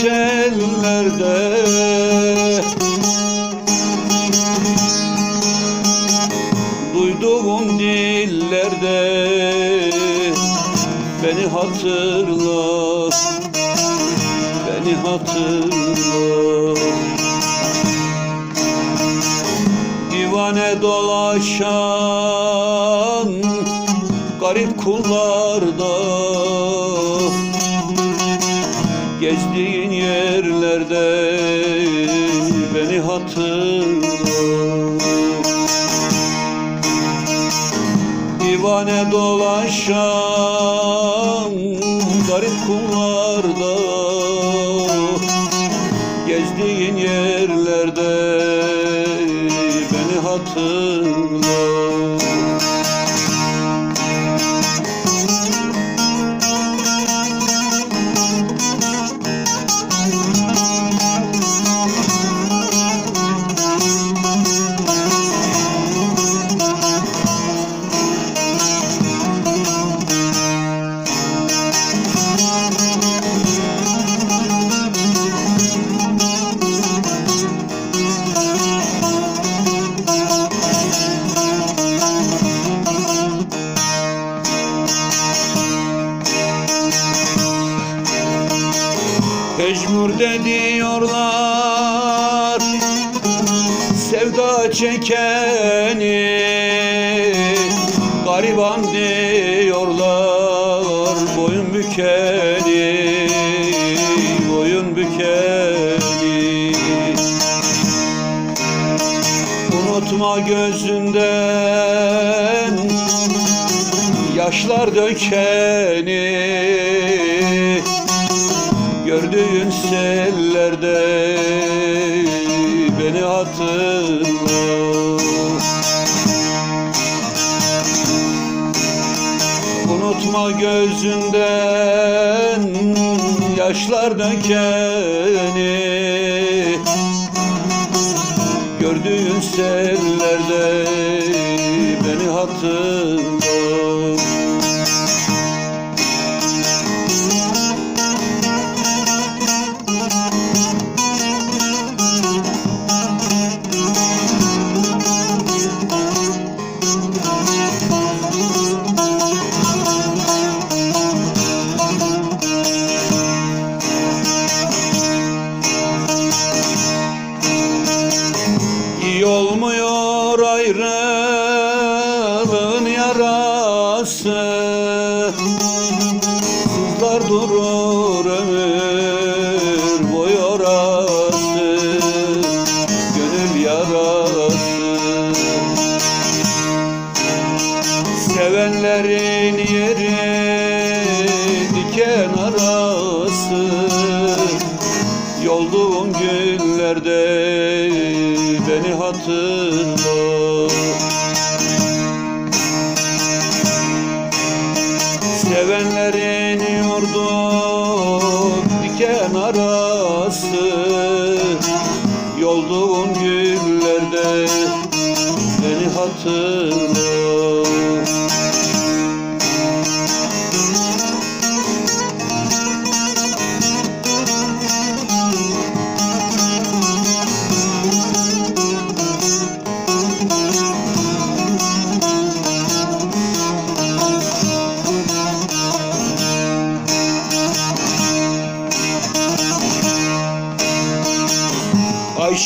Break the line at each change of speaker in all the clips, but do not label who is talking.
Gurbet ellerde Duyduğum dillerde Beni hatırla Beni hatırla. Divane dolaşan garip kullarda Gezdiğin hatırla. Divane dolaşan garip kullarda Gezdiğin yerlerde çekeni Gariban diyorlar Boyun bükeni Boyun bükeni. Unutma gözünden Yaşlar dökeni. Gördüğün sellerde gözünden yaşlar dökeni. Gördüğün sellerde beni hatırla olmuyor ayrılığın Günlerde beni hatırla. Sevenlerin yurdu diken arası. Yolduğun günlerde beni hatırla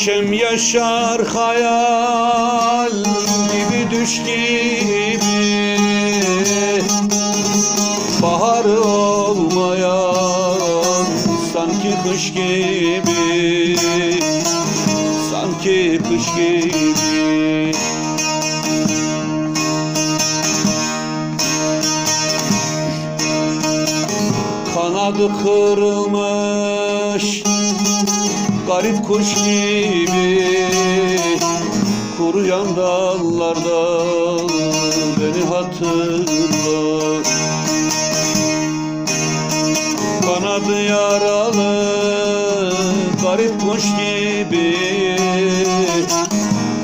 Ayşem yaşar hayal gibi düş gibi. Baharı olmayan sanki kış gibi. Sanki kış gibi. Kanadı kırılmış garip kuş gibi Kuruyan dallarda beni hatırla. Kanadı yaralı garip kuş gibi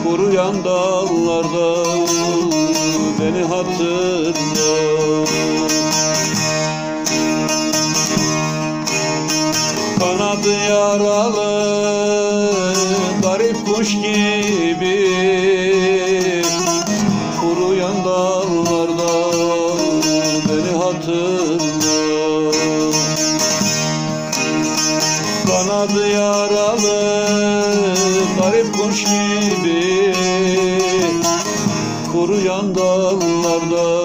Kuruyan dallarda beni hatırla yaralı garip kuş gibi. Kuruyan dallarda beni hatırla Kanadı yaralı garip kuş gibi. Kuruyan dallarda